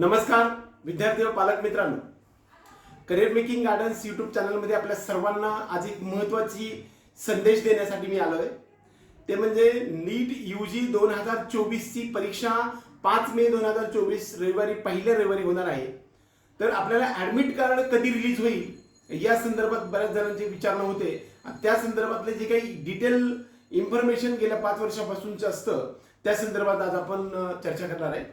नमस्कार विद्यार्थी व पालक मित्रांनो. करिअर मेकिंग गार्डन्स यूट्यूब चॅनलमध्ये आपल्या सर्वांना आज एक महत्त्वाची संदेश देण्यासाठी मी आलोय. ते म्हणजे नीट यू जी दोन हजार चोवीसची परीक्षा पाच मे दोन हजार चोवीस रविवारी पहिल्या रविवारी होणार आहे. तर आपल्याला ऍडमिट कार्ड कधी रिलीज होईल या संदर्भात बऱ्याच जणांचे विचारणं होते. त्या संदर्भातले जे काही डिटेल इन्फॉर्मेशन गेल्या पाच वर्षापासूनचं असतं त्या संदर्भात आज आपण चर्चा करणार आहे.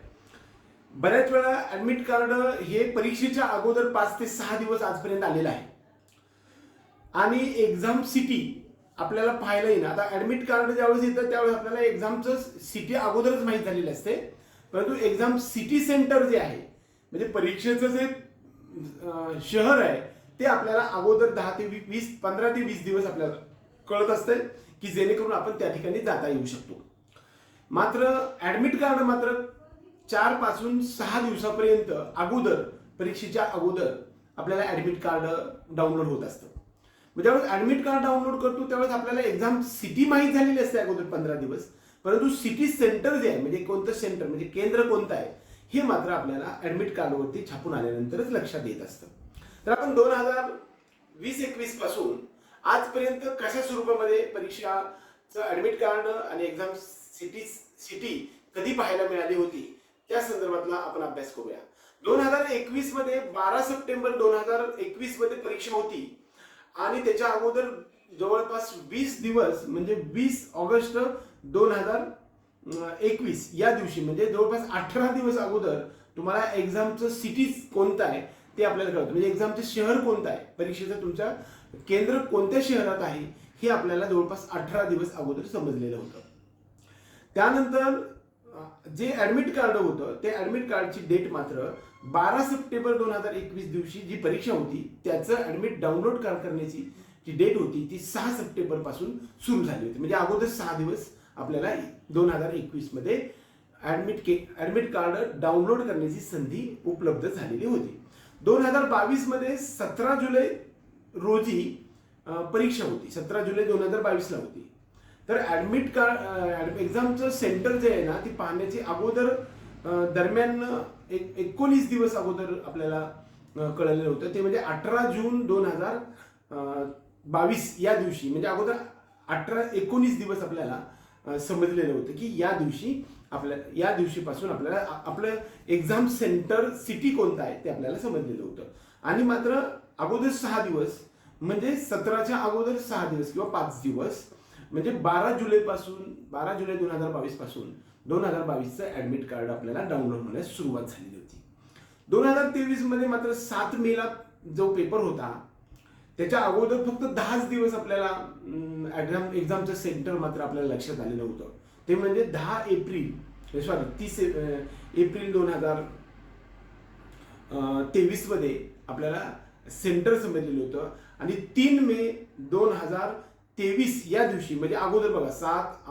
बऱ्याच वेळा ऍडमिट कार्ड हे परीक्षेच्या अगोदर पाच ते सहा दिवस आजपर्यंत आलेलं आहे. आणि एक्झाम सिटी आपल्याला पाहायला येईल आता ऍडमिट कार्ड ज्यावेळेस येतं त्यावेळेस आपल्याला एक्झामचं सिटी अगोदरच माहीत झालेली असते. परंतु एक्झाम सिटी सेंटर जे आहे म्हणजे परीक्षेचं जे शहर आहे ते आपल्याला अगोदर दहा ते वी- वीस पंधरा ते वीस दिवस आपल्याला कळत असते की जेणेकरून आपण त्या ठिकाणी जाता येऊ शकतो. मात्र ऍडमिट कार्ड मात्र चारपासून सहा दिवसापर्यंत अगोदर परीक्षेच्या अगोदर आपल्याला ऍडमिट कार्ड डाउनलोड होत असतं. मग ज्यावेळेस ऍडमिट कार्ड डाउनलोड करतो त्यावेळेस आपल्याला एक्झाम सिटी माहीत झालेली असते अगोदर पंधरा दिवस. परंतु सिटी सेंटर जे आहे म्हणजे कोणतं सेंटर म्हणजे केंद्र कोणतं आहे हे मात्र आपल्याला ऍडमिट कार्डवरती छापून आल्यानंतरच लक्षात येत असतं. तर आपण दोन हजार वीस एकवीसपासून आजपर्यंत कशा स्वरूपामध्ये परीक्षाचं ऍडमिट कार्ड आणि एक्झाम सिटी सिटी कधी पाहायला मिळाली होती? त्या संदर्भातला आपण अभ्यास करूया. दोन हजार एकवीसमध्ये बारा सप्टेंबर दोन हजार एकवीसमध्ये परीक्षा होती. आणि त्याच्या अगोदर जवळपास वीस दिवस म्हणजे वीस ऑगस्ट दोन हजार एकवीस या दिवशी म्हणजे जवळपास अठरा दिवस अगोदर तुम्हाला एक्झामचं सिटी कोणतं आहे ते आपल्याला कळतं. म्हणजे एक्झामचं शहर कोणतं आहे? परीक्षेचं तुमच्या केंद्र कोणत्या शहरात आहे हे आपल्याला जवळपास अठरा दिवस अगोदर समजलेलं होतं. त्यानंतर जे ऍडमिट कार्ड होतं ते ऍडमिट कार्डची डेट मात्र बारा सप्टेंबर दोन हजार एकवीस दिवशी जी परीक्षा होती त्याचं ऍडमिट डाउनलोड करण्याची जी डेट होती ती सहा सप्टेंबरपासून सुरू झाली होती. म्हणजे अगोदर सहा दिवस आपल्याला दोन हजार एकवीसमध्ये ऍडमिट के ऍडमिट कार्ड डाउनलोड करण्याची संधी उपलब्ध झालेली होती. दोन हजार बावीसमध्ये सतरा जुलै रोजी परीक्षा होती. सतरा जुलै दोन हजार बावीसला होती. तर ऍडमिट कार्ड एक्झामचं सेंटर जे आहे ना ती पाहण्याची अगोदर दरम्यान एक एकोणीस दिवस अगोदर आपल्याला कळलेलं होतं. ते म्हणजे अठरा जून दोन हजार बावीस या दिवशी म्हणजे अगोदर अठरा एकोणीस दिवस आपल्याला समजलेलं होतं की या दिवशी आपल्या या दिवशीपासून आपल्याला आपलं एक्झाम सेंटर सिटी कोणतं आहे ते आपल्याला समजलेलं होतं. आणि मात्र अगोदर सहा दिवस म्हणजे सतराच्या अगोदर सहा दिवस किंवा पाच दिवस म्हणजे बारा जुलै पासून बारा जुलै दोन हजार बावीसपासून दोन हजार बावीसचं ऍडमिट कार्ड आपल्याला डाउनलोड होण्यास सुरुवात झालेली होती. दोन हजार तेवीसमध्ये मात्र सात मेला जो पेपर होता त्याच्या अगोदर फक्त दहाच दिवस आपल्याला एक्झाम एक्झामचं सेंटर मात्र आपल्याला लक्षात आलेलं होतं. ते म्हणजे दहा एप्रिल सॉरी तीस एप्रिल दोन हजार तेवीसमध्ये आपल्याला सेंटर समजलेलं होतं. आणि तीन मे दोन हजार तेवीस या दिवशी म्हणजे अगोदर बघा सात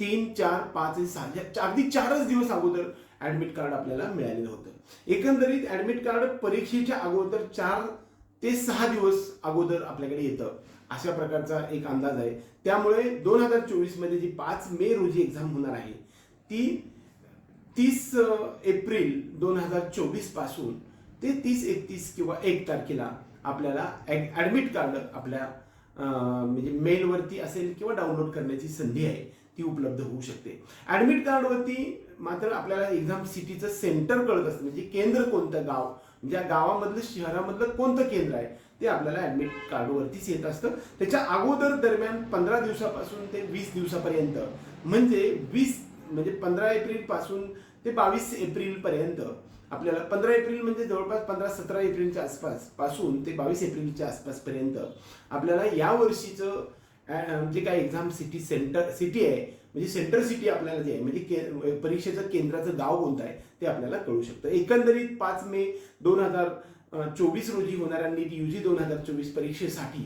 तीन चार पाच सहा अगदी चारच दिवस अगोदर ऍडमिट कार्ड आपल्याला मिळालेलं होतं. एकंदरीत ऍडमिट कार्ड परीक्षेच्या अगोदर चार ते सहा दिवस अगोदर आपल्याकडे येतं. अशा प्रकारचा एक अंदाज आहे. त्यामुळे दोन हजार चोवीसमध्ये जी पाच मे रोजी एक्झाम होणार आहे ती तीस एप्रिल दोन हजार चोवीसपासून ते तीस एकतीस किंवा एक तारखेला आपल्याला ऍडमिट कार्ड आपल्या म्हणजे मेलवरती असेल किंवा डाउनलोड करण्याची संधी आहे ती उपलब्ध होऊ शकते. ऍडमिट कार्डवरती मात्र आपल्याला एक्झाम सिटीचं सेंटर कळत असतं. म्हणजे केंद्र कोणतं गाव? म्हणजे गावामधलं शहरामधलं कोणतं केंद्र आहे? ते आपल्याला ऍडमिट कार्डवरतीच येत असतं. त्याच्या अगोदर दरम्यान पंधरा दिवसापासून ते वीस दिवसापर्यंत. म्हणजे वीस म्हणजे पंधरा एप्रिलपासून ते बावीस एप्रिल पर्यंत आपल्याला पंधरा एप्रिल म्हणजे जवळपास पंधरा सतरा एप्रिलच्या आसपासपासून ते बावीस एप्रिलच्या आसपास पर्यंत आपल्याला या वर्षीचं जे काय एक्झाम सिटी सेंटर सिटी आहे म्हणजे सेंटर सिटी आपल्याला जे आहे म्हणजे के परीक्षेचं केंद्राचं गाव कोणतं आहे ते आपल्याला कळू शकतं. एकंदरीत पाच मे दोन हजार चोवीस रोजी होणाऱ्या नीट यू जी दोन हजार चोवीस परीक्षेसाठी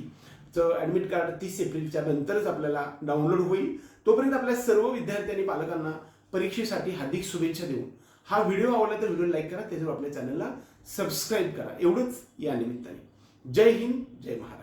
ऍडमिट कार्ड तीस एप्रिलच्या नंतरच आपल्याला डाउनलोड होईल. तोपर्यंत आपल्या सर्व विद्यार्थी आणि पालकांना परीक्षेसाठी हार्दिक शुभेच्छा देऊन. हा व्हिडिओ आवडला तर व्हिडिओ लाईक करा त्याच्यावर आपल्या चॅनलला सबस्क्राईब करा. एवढंच या निमित्ताने. जय हिंद जय महाराष्ट्र.